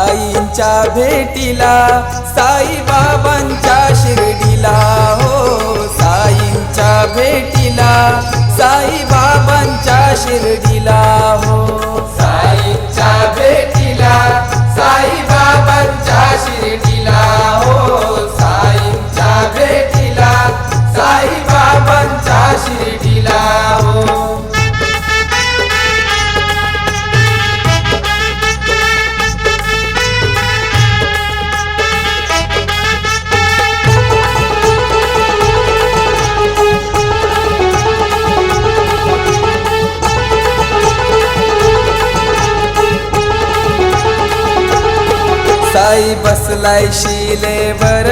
साईंच्या भेटीला साई बाबांच्या शिर्डीला. हो साईंच्या भेटीला साई बाबांच्या शिर्डीला. हो. साई बसलाय शिलेवर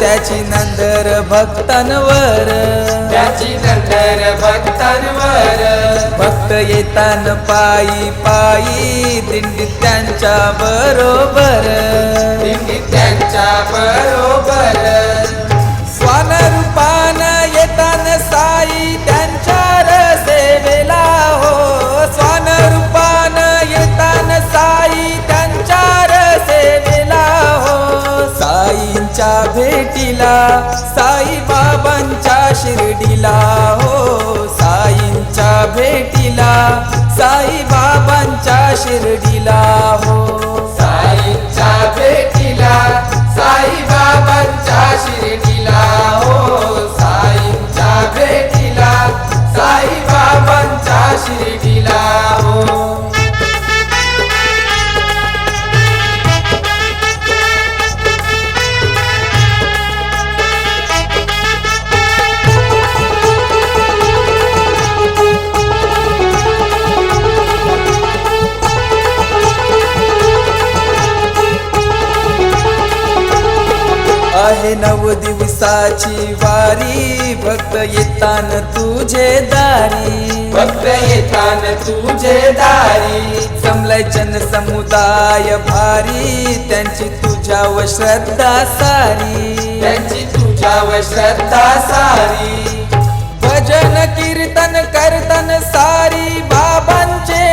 त्याची नंदर भक्तांवर. त्याची नंतर भक्तांवर. भक्त येतान पायी पायी दिंडीत त्यांच्या बरोबर. दिंडी त्यांच्या बरोबर. साईबाबांच्या साई बाबांच्या शिर्डीला हो साईंच्या भेटीला साई बाबांच्या शिर्डीला हो. आहे नव दिवसाची वारी. भक्त येतान तुझे दारी. भक्त येतान तुझे दारी. जमलाय जन समुदाय भारी. त्यांची तुझ्यावर श्रद्धा सारी. त्यांची तुझ्यावर श्रद्धा सारी. भजन कीर्तन करतन सारी. बाबांचे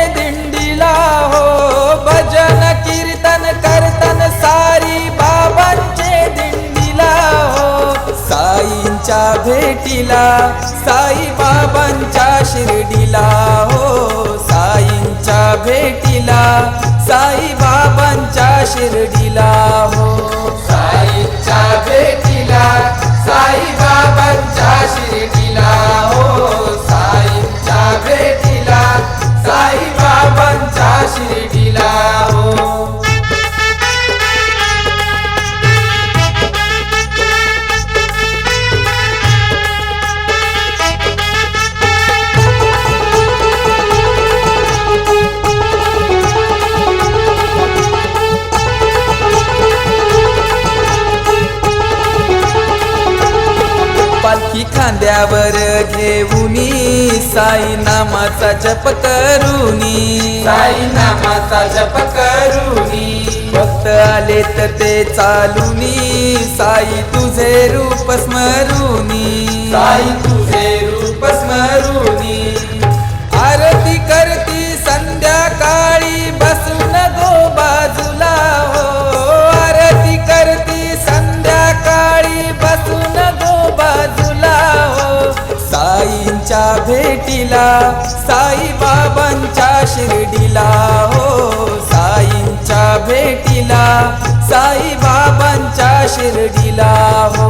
भेटीला साई बाबांच्या शिर्डीला. हो साईंच्या भेटीला साई बाबांच्या शिर्डीला. हो. खांद्यावर घेऊनी साई नामाचा जप करूनी साई नामाचा जप करूनी भक्त आले तर ते चालूनी साई तुझे रूप स्मरूनी साई साईबाबांच्या साई बाबांच्या शिर्डीला हो साईंच्या भेटीला साई बाबांच्या शिर्डीला हो.